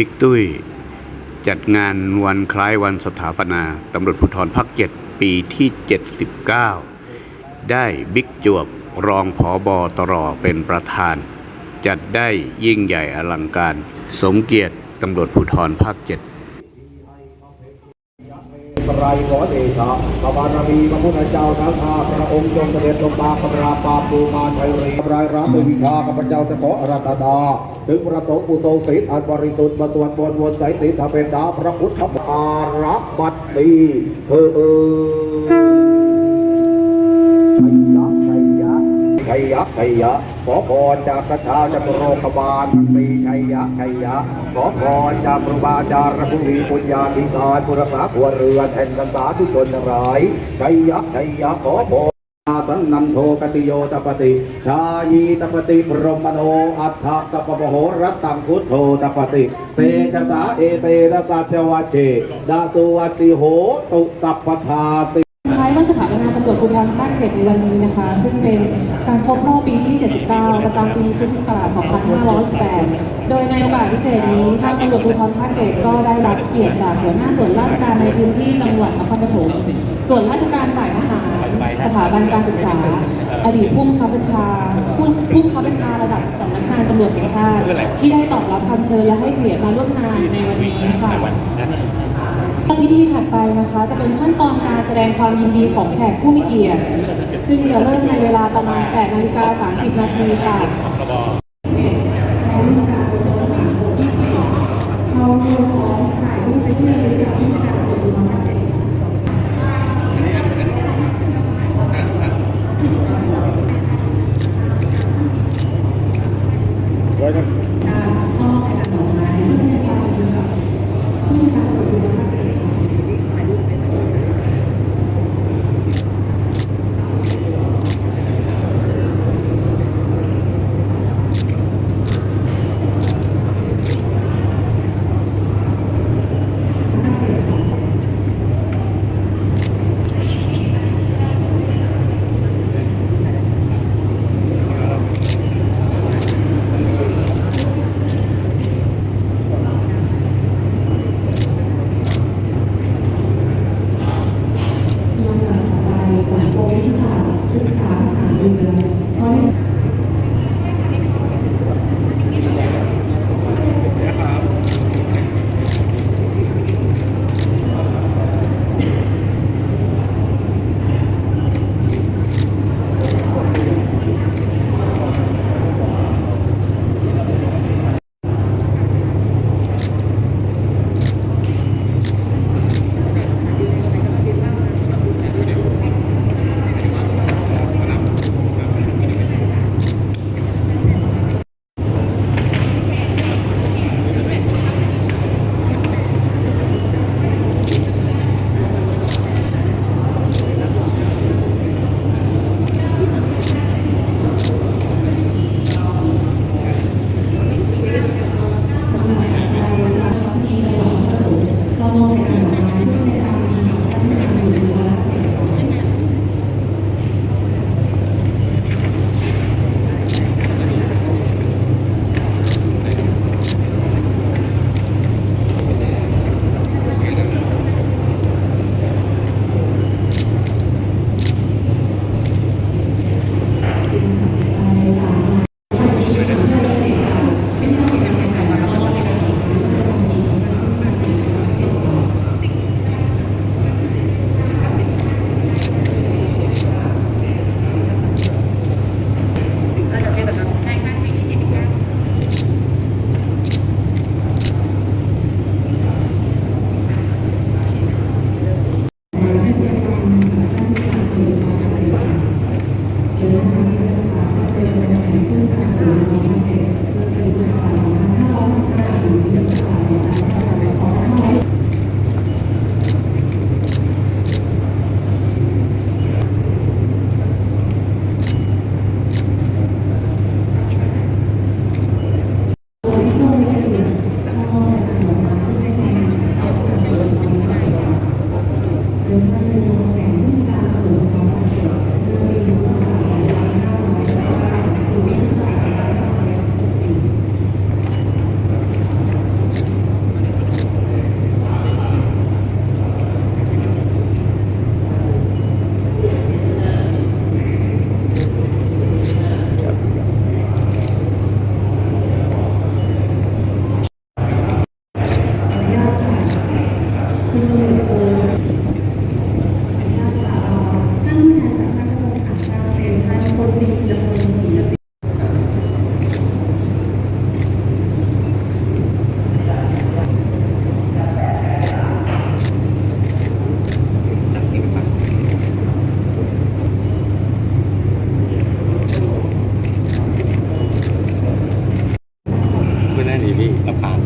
บิ๊กตุ้ย จัดงานวันคล้ายวันสถาปนาตำรวจภูธรภาคเจ็ดปีที่ 79 ได้บิ๊กจวบรองผอบอตรเป็นประธาน จัดได้ยิ่งใหญ่อลังการ สมเกียรติตำรวจภูธรภาคเจ็ด ไรขอเดชะพระบารมีพระพุทธเจ้าทั้งข้าพระองค์จงเสด็จลงมาคำราปาปูมาไทยรีรายรับวิชาข้าพเจ้าจะขออรัตนา ถึงพระสงฆ์ผู้ทรงศีลอันบริสุทธิ์มาสวดบนวนใสติทาเป็นดาพระพุทธอารักบัดดีเธอเอ ยะชัยยะชัยะขอพรจากพระชาจตุโรคบาลมันมีชัยยะชัยยะขอพรจากครูบาจารย์ผู้มีปุญญาธิการผู้รักษาครัวเรือนแห่งกันสาธุชนทั้งหลายชัยยะชัยยะขอพรอาสันนันโทกติโยตปฏิชายีตปฏิพรมโนอัฏฐตปปโหรัตตังพุทโธตปฏิเตชะสาเอเตระตาเทวาเชดาสุวัติโหตุสัพพทาติ 7 ในวันนี้นะคะ ซึ่งเป็นการครบรอบปีที่ 79 ประจำปีพุทธศักราช 2518 โดยในโอกาสพิเศษนี้ทางตำรวจภูธรภาค7ก็ได้รับเกียรติจากหัวหน้าส่วนราชการในพื้นที่จังหวัดนครปฐมส่วนราชการฝ่ายทหารสถาบันการศึกษา อดีตผู้บังคับบัญชาผู้ผู้บังคับบัญชาระดับสำนักงานตำรวจแห่งชาติ ที่ได้ตอบรับคำเชิญและให้เกียรติมาร่วมงานในวันนี้ค่ะ พิธีถัดไปนะคะ จะเป็นขั้นตอนการแสดงความยินดีของแขกผู้มีเกียรติ ซึ่งจะเริ่มในเวลาประมาณ8นาฬิกา30 นาทีค่ะ พี่ลำคาญ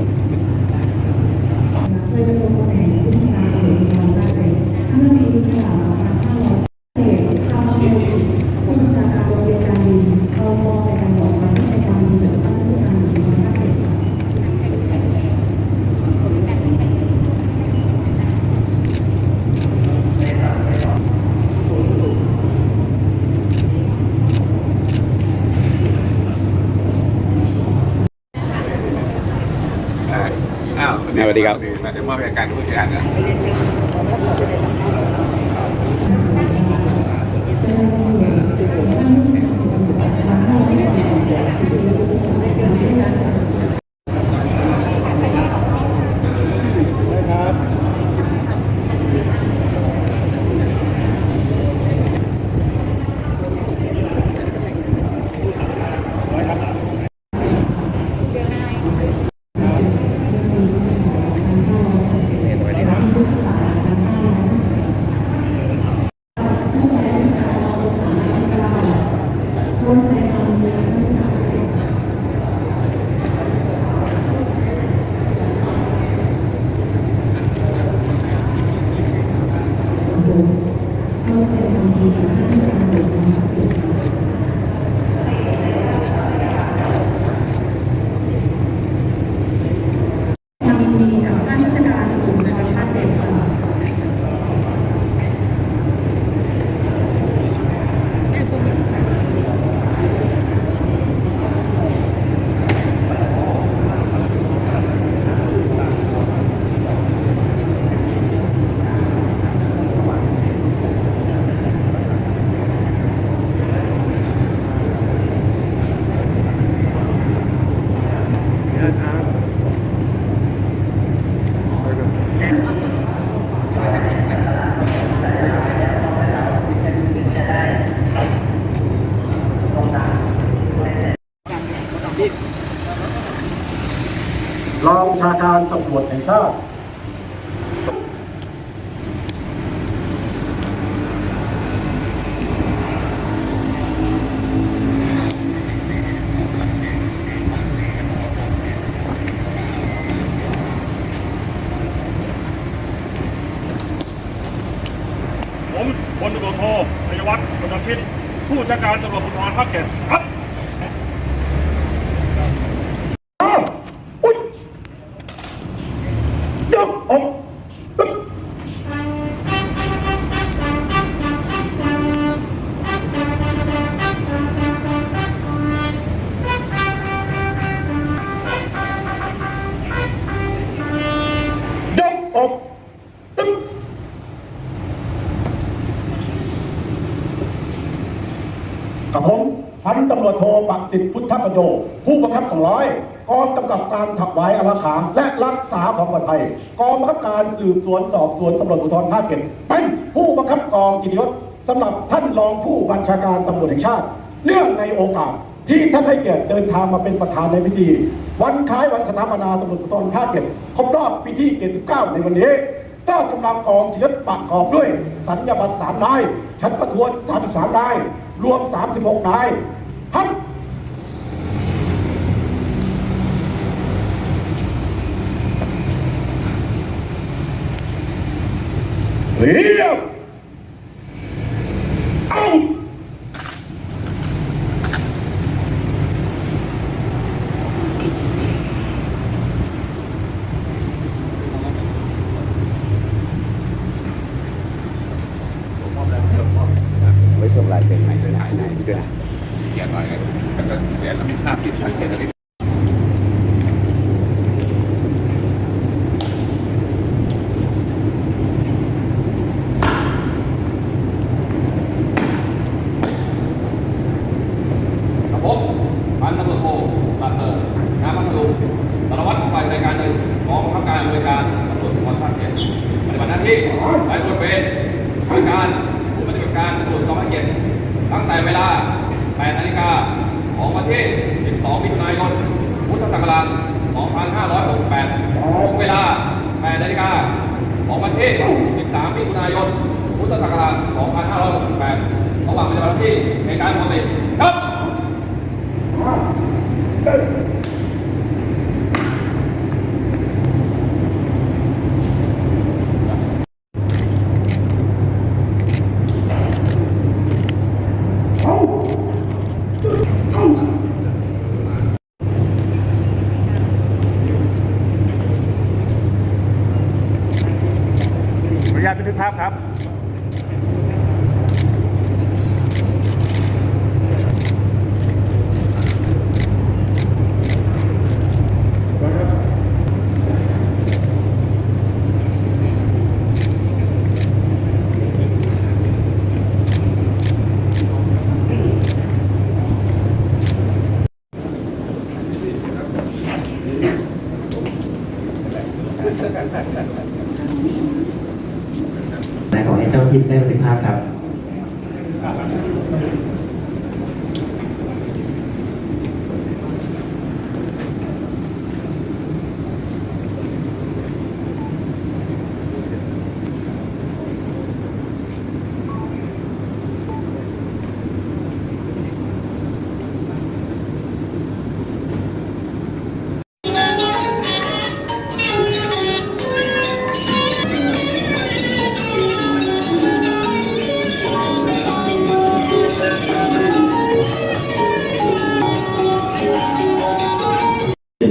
สวัสดีครับเดี๋ยวมอบรายการผู้จัดการนะ ความยินดีกับท่านราชการตำรวจภูธรภาคเจ็ดค่ะ รองชา การตำรวจแห่งชาติผมพลตำรวจโทชัยวัฒน์ประจำชิดผู้จัดการตำรวจภูธรภาคเจ็ดครับ กับผมพันตำรวจโทปักสิทธิ์พุทธประโยผู้บังคับสองร้อยกองกำกับการถักไว้อารักขาและรักษาความปลอดภัยกองบังคับการสืบสวนสอบสวนตำรวจภูธรภาคเจ็ดเป็นผู้บังคับกองกิตยศสำหรับท่านรองผู้บัญชาการตำรวจแห่งชาติเนื่องในโอกาสที่ท่านให้เกียรติเดินทางมาเป็นประธานในพิธี วันคล้ายวันสถาปนาตำรวจภูธรภาคเจ็ดครบรอบปีที่ 79 ในวันนี้ก็กำลังกองที่ยศประกอบด้วย สัญญาบัตรสามนายชั้นประทวน 33นาย รวม 36 นายฮับเรียบเอา ไว้ส่งลายเซ็นใหม่ด้วยนะไหนด้วยนะ เกียรติหน่อย แล้วก็เดี๋ยวเรามีภาพติดไว้เกียรตินิด ครับผมพันตำรวจโทปราเสริฐงามพัทลุงสารวัตรฝ่ายบริการหนึ่งกองบังคับการบริการตำรวจภูธรภาคเจ็ดปฏิบัติหน้าที่และบทเป็นบริการผู้ปฏิบัติการตำรวจภูธรภาคเจ็ดตั้งแต่เวลา 8 นาฬิกาของวันที่ 12 มิถุนา ยนพุทธศักราช 2568เวลา8นาฬิกาของวันที่ 13 มิถุนายน พุทธศักราช 2568ระหว่างปฏิบัติหน้าที่ในการปกติครับ การบันทึกภาพครับ และขอให้เจ้าที่ได้ประสิทธิภาพครับ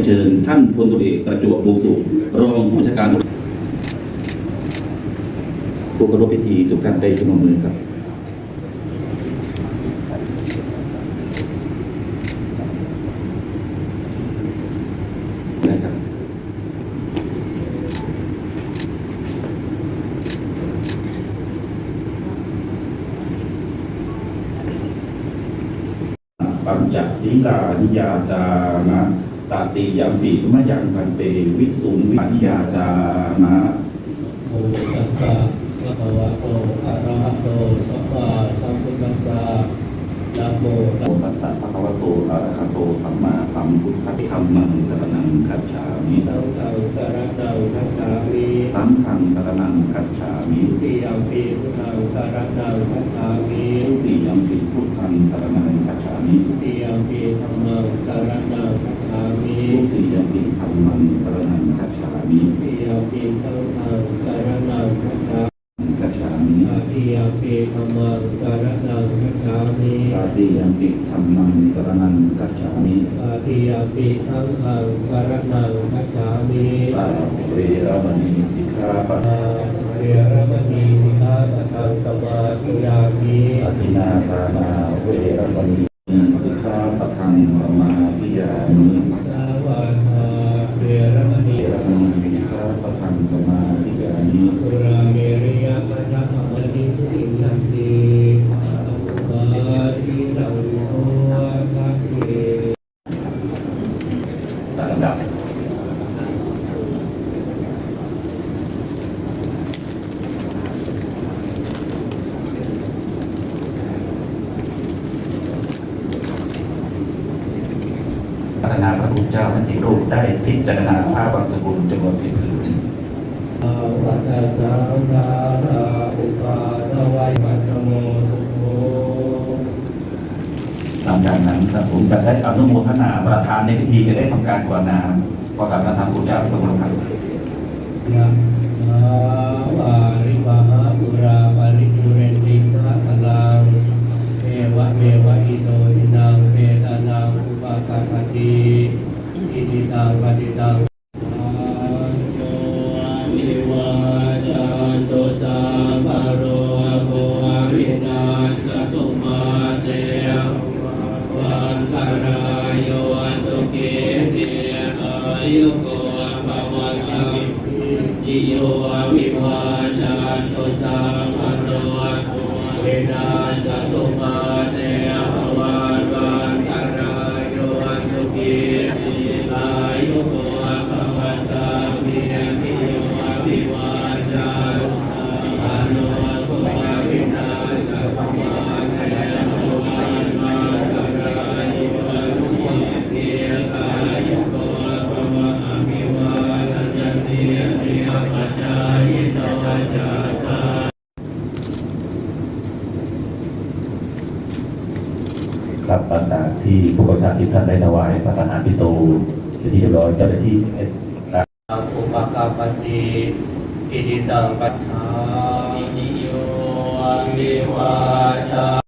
เชิญท่านพลตุเอกประจวบวงสุขรองผู้จัดการผู้กรบพิธีทุกท่านได้พนมมือครับปัญจศีลานิยาจานะ ตาติยัมปิมะยังพันเต วิสุงวินิยาจานะโมตัสสะภะคะวะโตอะระหะโตสัมมาสัมพุทธัสสะนะโมตัสสะภะคะวะโตอะระหะโตสัมมาสัมพุทธัสสะธัมมังสรณังคัจฉามิสังฆังสรนังคัจฉามิสังฆังสรณังคัจฉามิติยัมปีพุทธังสรนังคัจฉามิติยัมปิพุทธังสรณังคัจฉามิติยัมปีธัมมังสรนังคัจฉามิ ทุติยัมปิธัมมังสรณังคัจฉามิ ทุติยัมปี สังฆังสารนังคัจฉามิคัจฉามิตติยัมปีธัมมังสารนังคัจฉามิตาติยัมปิธัมมังสรณังคัจฉามิตติยัมปีสังฆังสารนังคัจฉามิสาเวรมณีสิกขาปะอาเวรมณีสิกขาปะทังสมาธิยามิอธินาทานาเวรมณีสิกขาปะทังสมาธิยามิสาวาทาเวรมณี เวรมณีสิกขาปะทังสมาธิยามิ สุราเมริยมัจจธรรมนิพุติยันติสุมาสีรังโสทัคเต ตามลำดับ พัฒนาพระพุทธ เจ้าทั้งสี่รูปได้พิจารณาผ้าบางสกุลจำนวนสิบผืนวัตสังฆาราอุปาทวัยปัสโมสุโหลังจากนั้นครับผมจะได้อนุโมทนาประธานในพิธีจะได้ทำการกรวดน้ำขอกาบพระธรรมพระพุทธเจ้าทุกคนครับยะมาวาริวหาปุราปริจุเรนติสาคลังเอวะเมวะอิโตอินังเวทานังอุปกาปติอิทิ ตังปฏิตัง ที่เรียบร้อยเจ้าหน้าที่เอ็ดอุปกาปติอิจิตังปัฏฐานิโยวิวาชา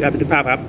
ได้บันทึกภาพครับ